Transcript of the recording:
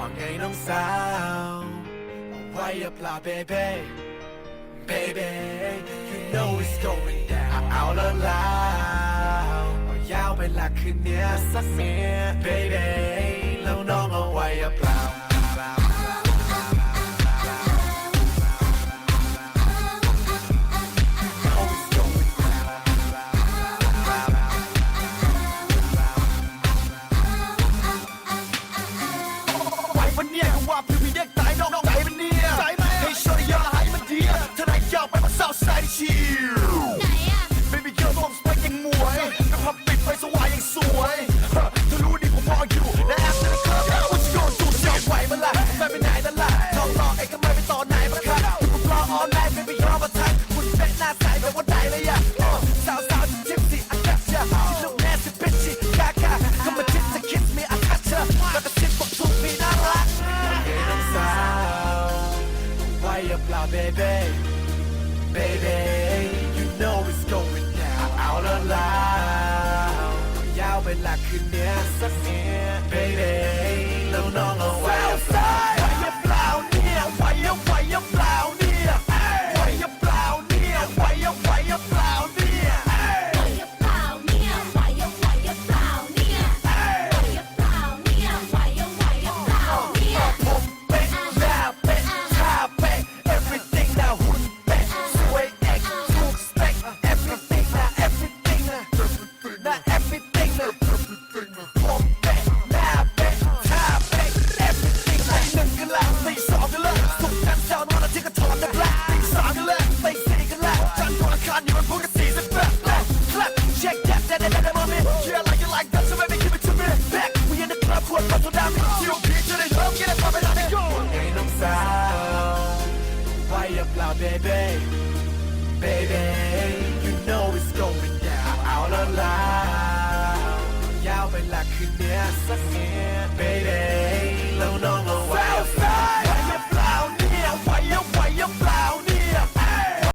ว่าไงน้องสาวไว้อย่าปลา baby baby you know it's going down out เลิกแล้ยาวไปหลักคืนเนี้ยสักเมีย baby แล้วน้องเอาไว้อย่าพลา baby, baby, you know it's going down. Out loud, ยาวไปหลักคืนเนี้ยสักเนี้ย baby. that, that, that moment. Yeah, like it like that, so baby, give it to me. Back, we in the club, who a puzzle down me. You bitch, and they love, get it poppin' on it. Go! Ain't no sound. Fire up loud, baby. Baby, you know it's going down. Out loud. ยาวไปละคืนเนี้ยสักเนี้ย baby